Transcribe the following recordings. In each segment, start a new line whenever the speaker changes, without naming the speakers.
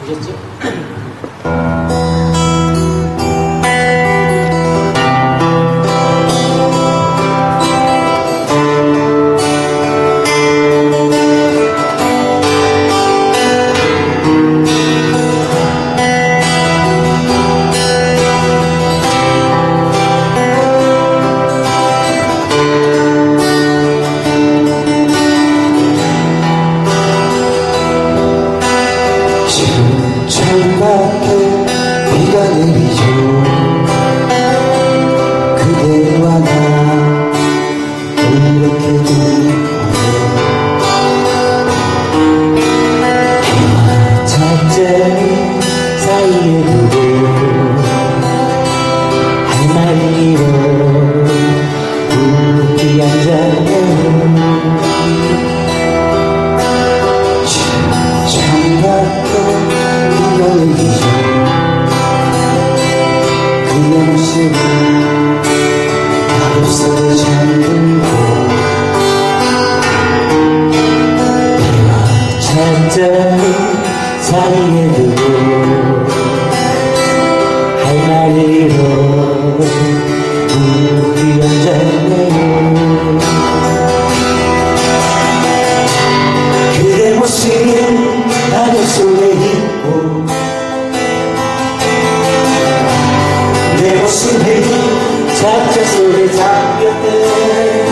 되겠죠?
내 모습이 전체 속에 잠겼네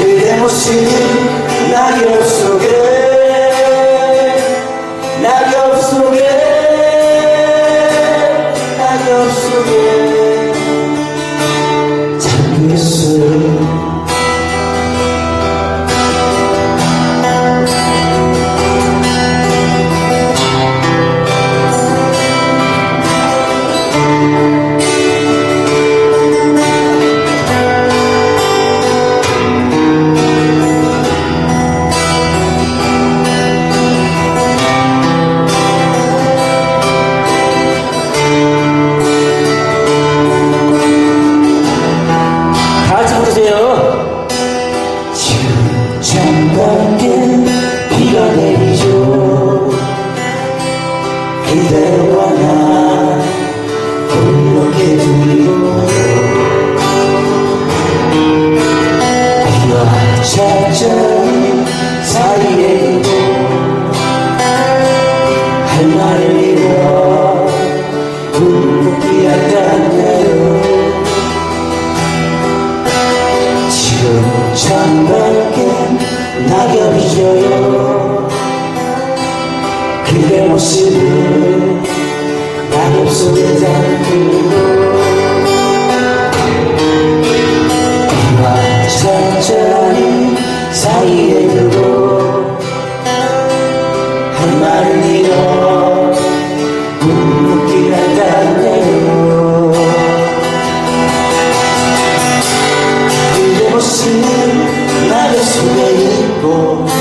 그대 모습이 낙엽 속에. 낙엽 속에. 낙엽 속에. 잠겼어 그대 모습을 낙엽 속에 담고 비와 천천히 사이에 두고 한 말을 잃어 묵묵히 난다네요. 그대 모습 낙엽 손에 있고